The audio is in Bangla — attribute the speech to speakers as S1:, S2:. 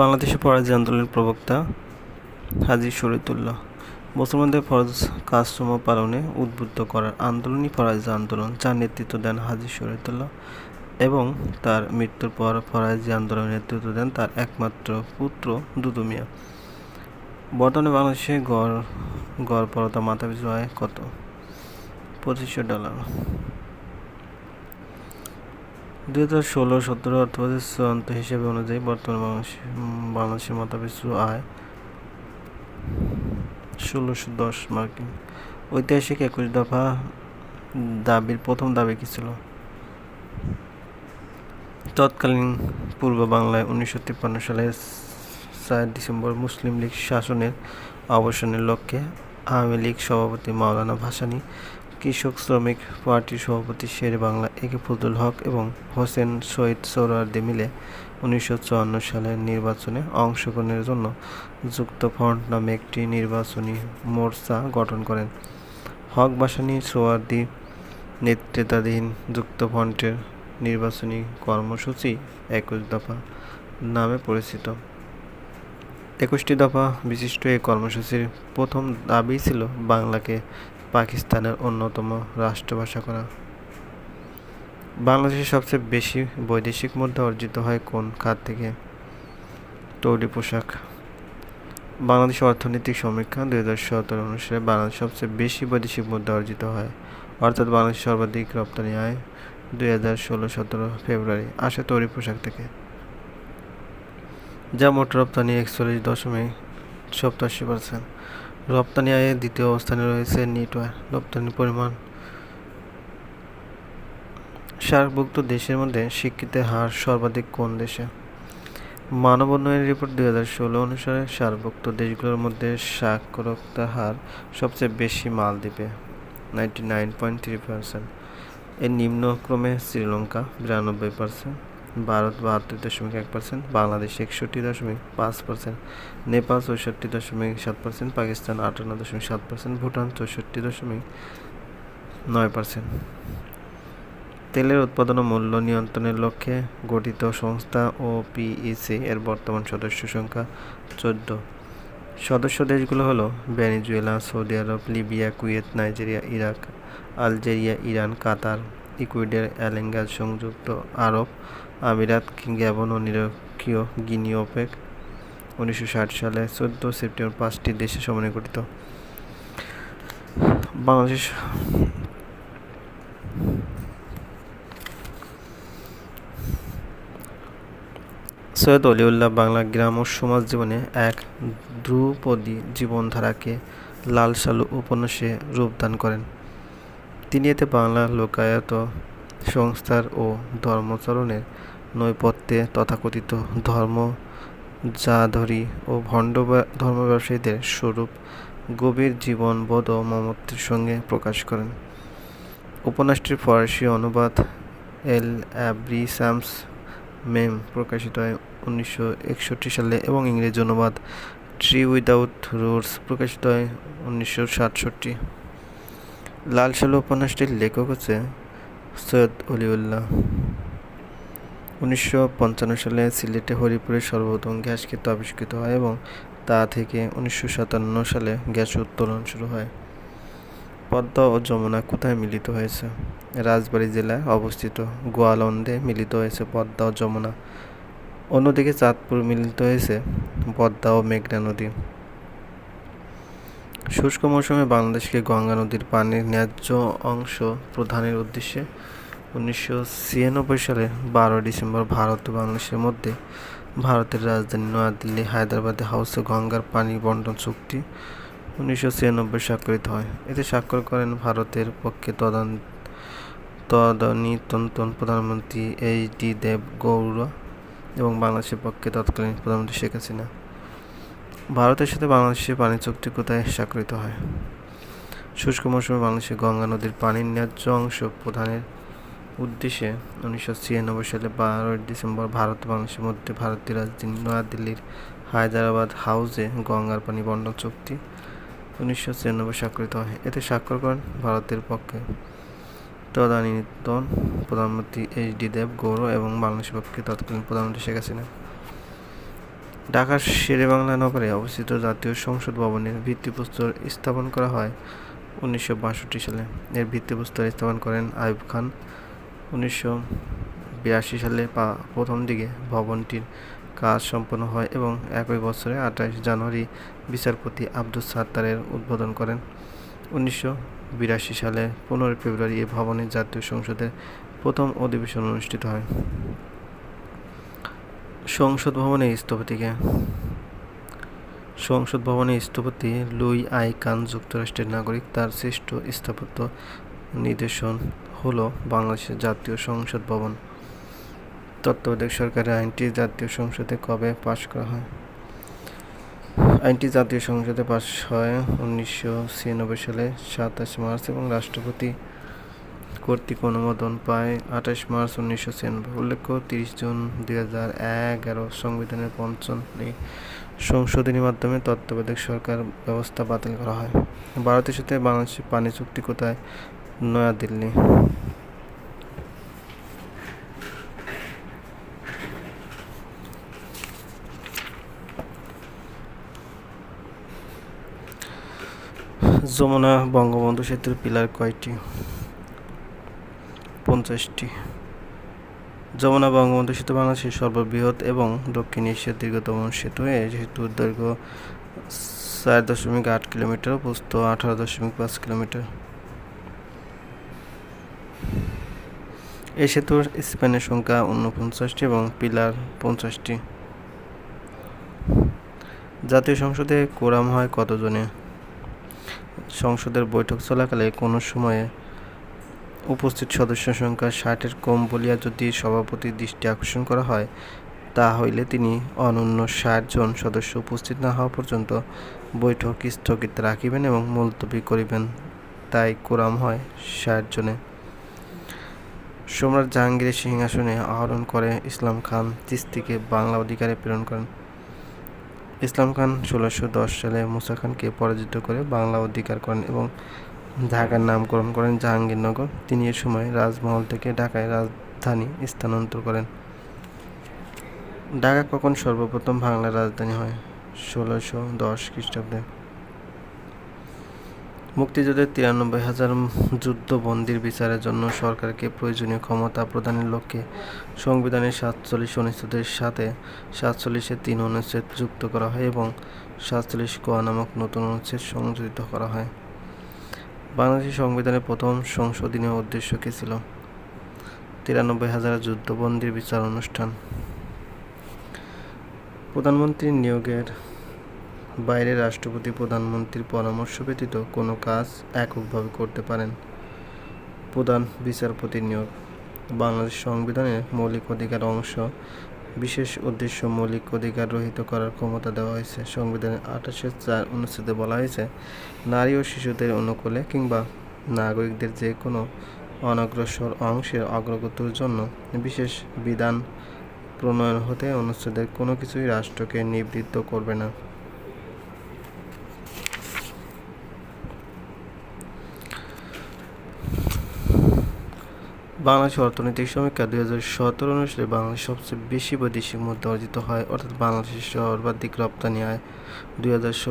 S1: বাংলাদেশে ফরাজি আন্দোলনের প্রবক্তা হাজী শরীতুল্লাহ মুসলমানদের ফরজ কাজসমূহ পালনে উদ্বুদ্ধ করার আন্দোলনই ফরাজি আন্দোলন, যার নেতৃত্ব দেন হাজী শরীয়তুল্লাহ এবং তার মৃত্যুর পর ফরাজি আন্দোলনের নেতৃত্ব দেন, তার একমাত্র পুত্র দুদু মিয়া। বর্তমানে বাংলাদেশে গড় গড় পরতা মাথাপিছু কত? পঁচিশশো ডলার। দুই হাজার ষোলো, সতেরো অর্থবছর চূড়ান্ত হিসেবে অনুযায়ী বর্তমান বাংলাদেশ বাংলাদেশের মাথাপিছু আয় ষোলোশো দশ মার্কিন। ঐতিহাসিক একুশ দফা দাবির প্রথম দাবি কী ছিল? তৎকালীন পূর্ব বাংলায় উনিশশো তিপ্পান্ন সালের চার ডিসেম্বর মুসলিম লীগ শাসনের অবসানের লক্ষ্যে আওয়ামী লীগ সভাপতি মাওলানা ভাসানী কৃষক, শ্রমিক পার্টির সভাপতি শের বাংলা একে ফজলুল হক এবং হোসেন শহীদ সোহরাওয়ার্দী মিলে উনিশশো চুয়ান্ন সালের নির্বাচনে অংশগ্রহণের জন্য যুক্ত ফ্রন্ট নামে একটি নির্বাচনী মোর্চা গঠন করেন। হক ভাসানী সোয়ার্দি নেতৃত্বাধীন যুক্ত ফ্রন্টের নির্বাচনী কর্মসূচি একুশ দফা নামে পরিচিত। একুশটি দফা বিশিষ্ট এই কর্মসূচির প্রথম দাবি ছিল বাংলাকে পাকিস্তানের অন্যতম রাষ্ট্রভাষা করা। বাংলাদেশে সবচেয়ে বেশি বৈদেশিক মুদ্রা অর্জিত হয় কোন খাত থেকে? তৈরি পোশাক। বাংলাদেশ অর্থনৈতিক সমীক্ষা দুই হাজার সতেরো অনুসারে বাংলাদেশ সবচেয়ে বেশি বৈদেশিক মুদ্রা অর্জিত হয়, অর্থাৎ বাংলাদেশ সর্বাধিক রপ্তানি আয় দুই হাজার ষোলো সতেরো ফেব্রুয়ারি আসে তৈরি পোশাক থেকে। যা মোট রপ্তানি একচল্লিশ দশমিক সপ্তাশি পার্সেন্ট। রপ্তানি আয়ে দ্বিতীয় অবস্থানে রয়েছে নিটওয়ার রপ্তানির পরিমাণ সার্কভুক্ত দেশের মধ্যে শিক্ষিতের হার সর্বাধিক কোন দেশে? মানব উন্নয়ন রিপোর্ট দুই হাজার ষোলো অনুসারে সার্কভুক্ত দেশগুলোর মধ্যে সাক্ষরতার হার সবচেয়ে বেশি মালদ্বীপে ninety nine point three percent এর নিম্নক্রমে শ্রীলঙ্কা, বিরানব্বই পার্সেন্ট ভারত বাহাত্তর দশমিক এক পার্সেন্ট বাংলাদেশ একষট্টি দশমিক পাঁচ পার্সেন্ট নেপাল চৌষট্টি দশমিক সাত পার্সেন্ট পাকিস্তান আটান্ন দশমিক সাত পার্সেন্ট ভুটান চৌষট্টি দশমিক নয় পার্সেন্ট তেলের উৎপাদন ও মূল্য নিয়ন্ত্রণের লক্ষ্যে গঠিত সংস্থা ও পিইসি এর বর্তমান সদস্য সংখ্যা চোদ্দ। সদস্য দেশগুলো হলো Venezuela, Saudi Arab, Libya, Kuwait, Nigeria, Iraq, Algeria, Iran, Qatar. Ecuador অ্যালেঙ্গাস সংযুক্ত আরব আমিরাত গ্যাবন ও নিরক্ষীয় গিনি ওপেক উনিশশো সালে চোদ্দ সেপ্টেম্বর পাঁচটি দেশে সমন্বয় গঠিত বাংলাদেশ সৈয়দ অলিউল্লাহ বাংলা গ্রাম ও সমাজ জীবনে এক ধ্রুপদী জীবনধারাকে লাল সালু উপন্যাসে রূপদান করেন। তিনি এতে বাংলা লোকায়ত সংস্থার ও ধর্মচরণের নৈপথ্যে তথাকথিত ধর্ম জাধরি ও ভণ্ড ধর্ম ব্যবসায়ীদের স্বরূপ গভীর জীবনবোধ ও মমত্বের সঙ্গে প্রকাশ করেন। উপন্যাসটির ফরাসি অনুবাদ এল অ্যাব্রিসামস মেম প্রকাশিত হয় উনিশশো একষট্টি সালে এবং ইংরেজি অনুবাদ ট্রি উইদাউট রুটস প্রকাশিত হয় উনিশশো সাতষট্টি। লাল সালু উপন্যাসটির লেখক হচ্ছে সৈয়দ অলিউল্লাহ। উনিশশো পঞ্চান্ন সালে সিলেটে হরিপুরের সর্বপ্রথম গ্যাস ক্ষেত্র আবিষ্কৃত হয় এবং তা থেকে উনিশশো সাতান্ন সালে গ্যাস উত্তোলন শুরু হয়। পদ্মা ও যমুনা কোথায় মিলিত হয়েছে? রাজবাড়ী জেলায় অবস্থিত গোয়ালন্দে মিলিত হয়েছে পদ্মা ও যমুনা। অন্যদিকে চাঁদপুর মিলিত হয়েছে পদ্মা ও মেঘনা নদী। শুষ্ক মৌসুমে বাংলাদেশকে গঙ্গা নদীর পানির ন্যায্য অংশ প্রদানের উদ্দেশ্যে উনিশশো ছিয়ানব্বই সালে বারো ডিসেম্বর ভারত ও বাংলাদেশের মধ্যে ভারতের রাজধানী নয়াদিল্লি, হায়দ্রাবাদে হাউসে গঙ্গার পানি বন্টন চুক্তি উনিশশো ছিয়ানব্বই স্বাক্ষরিত হয়। এতে স্বাক্ষর করেন ভারতের পক্ষে তদান তদানীতন প্রধানমন্ত্রী এইচ ডি দেব গৌড়া এবং বাংলাদেশের পক্ষে তৎকালীন প্রধানমন্ত্রী শেখ হাসিনা। ভারতের সাথে বাংলাদেশের পানি চুক্তি কোথায় স্বাক্ষরিত হয়? শুষ্ক মৌসুমে বাংলাদেশে গঙ্গা নদীর পানির ন্যায্য অংশ প্রধানের উদ্দেশ্যে উনিশশো ছিয়ানব্বই সালে বারোই ডিসেম্বর ভারত, বাংলাদেশের মধ্যে ভারতীয় রাজধানী নয়াদিল্লির হায়দ্রাবাদ হাউসে গঙ্গার পানি বন্টন চুক্তি উনিশশো ছিয়ানব্বই স্বাক্ষরিত হয়। এতে স্বাক্ষর করেন ভারতের পক্ষে তদানীতন প্রধানমন্ত্রী এইচ ডি দেব গৌড় এবং বাংলাদেশের পক্ষে তৎকালীন প্রধানমন্ত্রী শেখ হাসিনা। ঢাকার শেরেবাংলা নগরে অবস্থিত জাতীয় সংসদ ভবনের ভিত্তিপ্রস্তর স্থাপন করা হয় উনিশশো বাষট্টি সালে। এর ভিত্তিপ্রস্তর স্থাপন করেন আইয়ুব খান। উনিশশো বিরাশি সালে পা, প্রথম দিকে ভবনটির কাজ সম্পন্ন হয় এবং একই বছরে আঠাশ জানুয়ারি বিচারপতি আব্দুস সাত্তারের উদ্বোধন করেন। উনিশশো বিরাশি সালে পনেরোই ফেব্রুয়ারি এ ভবনে জাতীয় সংসদের প্রথম অধিবেশন অনুষ্ঠিত হয়। সংসদ ভবনে স্থপতিকে। সংসদ ভবনে স্থপতি লুই আই কান যুক্তরাষ্ট্রের নাগরিক। তার শ্রেষ্ঠ স্থাপত্য নিদর্শন হলো বাংলাদেশের জাতীয় সংসদ ভবন। তত্ত্বাবধায়ক সরকারের আইনটি জাতীয় সংসদে কবে পাশ করা হয়? আইনটি জাতীয় সংসদে পাশ হয় উনিশশো ছিয়ানব্বই সালে, সাতাশ মার্চ এবং রাষ্ট্রপতি কর্তৃক অনুমোদন পায় আঠাশ মার্চ উনিশশো ছিয়ানব্বই। উল্লেখ্য, তিরিশ জুন দুই হাজার এগারো, সংবিধানের পঞ্চমী সংশোধনীর মাধ্যমে তত্ত্বাবধায়ক সরকার ব্যবস্থা বাতিল করা হয়। ভারতের সাথে বাংলাদেশের পানি চুক্তি কোথায়? নয়াদিল্লি। যমুনা বঙ্গবন্ধু সেতুর পিলার কয়টি? পঞ্চাশটি যমুনা বঙ্গবন্ধু সেতু বাংলাদেশের সর্ববৃহৎ এবং দক্ষিণ এশিয়ার দীর্ঘতম সেতু। এই সেতুর দৈর্ঘ্য চার দশমিক আট কিলোমিটার, প্রস্থ আঠারো দশমিক পাঁচ কিলোমিটার। এই সেতুর স্প্যানের সংখ্যা ঊনপঞ্চাশটি এবং পিলার পঞ্চাশটি। জাতীয় সংসদে কোরাম হয় কতজনে? সংসদের বৈঠক চলাকালে কোনো সময়ে উপস্থিত সদস্য সংখ্যা ষাটের কম বলিয়া যদি সভাপতির দৃষ্টি আকর্ষণ করা হয় তা হইলে তিনি অনন্য ষাট জন সদস্য উপস্থিত না হওয়া পর্যন্ত বৈঠক স্থগিত রাখিবেন এবং মুলতবি করিবেন। তাই কোরাম হয় ষাট জনে। সম্রাট জাহাঙ্গীরের সিংহাসনে আহরণ করে ইসলাম খান চিস্তিকে বাংলা অধিকারে প্রেরণ করেন। ইসলাম খান ষোলোশো দশ সালে মুসা খানকে পরাজিত করে বাংলা অধিকার করেন এবং ঢাকার নামকরণ করেন জাহাঙ্গীরনগর। তিনি এ সময় রাজমহল থেকে ঢাকায় রাজধানী স্থানান্তর করেন। ঢাকা কখন সর্বপ্রথম বাংলার রাজধানী হয়? ষোলোশো দশ খ্রিস্টাব্দে। মুক্তিযুদ্ধের তিরানব্বই হাজার যুদ্ধবন্দির বিচারের জন্য সরকারকে প্রয়োজনীয় ক্ষমতা প্রদানের লক্ষ্যে সংবিধানের সাতচল্লিশ অনুচ্ছেদের সাথে সাতচল্লিশের তিন অনুচ্ছেদ যুক্ত করা হয় এবং সাতচল্লিশ কোয়া নামক নতুন অনুচ্ছেদ সংযোজিত করা হয়। বাংলাদেশের সংবিধানের প্রথম সংশোধনীয় উদ্দেশ্য কী ছিল? তিরানব্বই হাজার যুদ্ধবন্দির বিচার অনুষ্ঠান। প্রধানমন্ত্রী নিয়োগের বাইরে রাষ্ট্রপতি প্রধানমন্ত্রীর পরামর্শ ব্যতীত কোনো কাজ এককভাবে করতে পারেন প্রধান বিচারপতি নিয়োগ। বাংলাদেশ সংবিধানের মৌলিক অধিকার অংশ বিশেষ উদ্দেশ্য মৌলিক অধিকার রহিত করার ক্ষমতা দেওয়া হয়েছে। সংবিধানের আঠাশে চার অনুচ্ছেদে বলা হয়েছে, নারী ও শিশুদের অনুকূলে কিংবা নাগরিকদের যে কোনো অনগ্রসর অংশের অগ্রগতির জন্য বিশেষ বিধান প্রণয়ন হতে অনুচ্ছেদের কোনো কিছুই রাষ্ট্রকে নিবৃত্ত করবে না। বাংলাদেশ অর্থনৈতিক সমীক্ষা দুই হাজার সতেরো অনুসারে বাংলাদেশ সবচেয়ে বেশি বৈদেশিক মুদ্রা অর্জিত হয়, অর্থাৎ বাংলাদেশের সর্বাধিক রপ্তানি হয় দুই হাজার ষোলো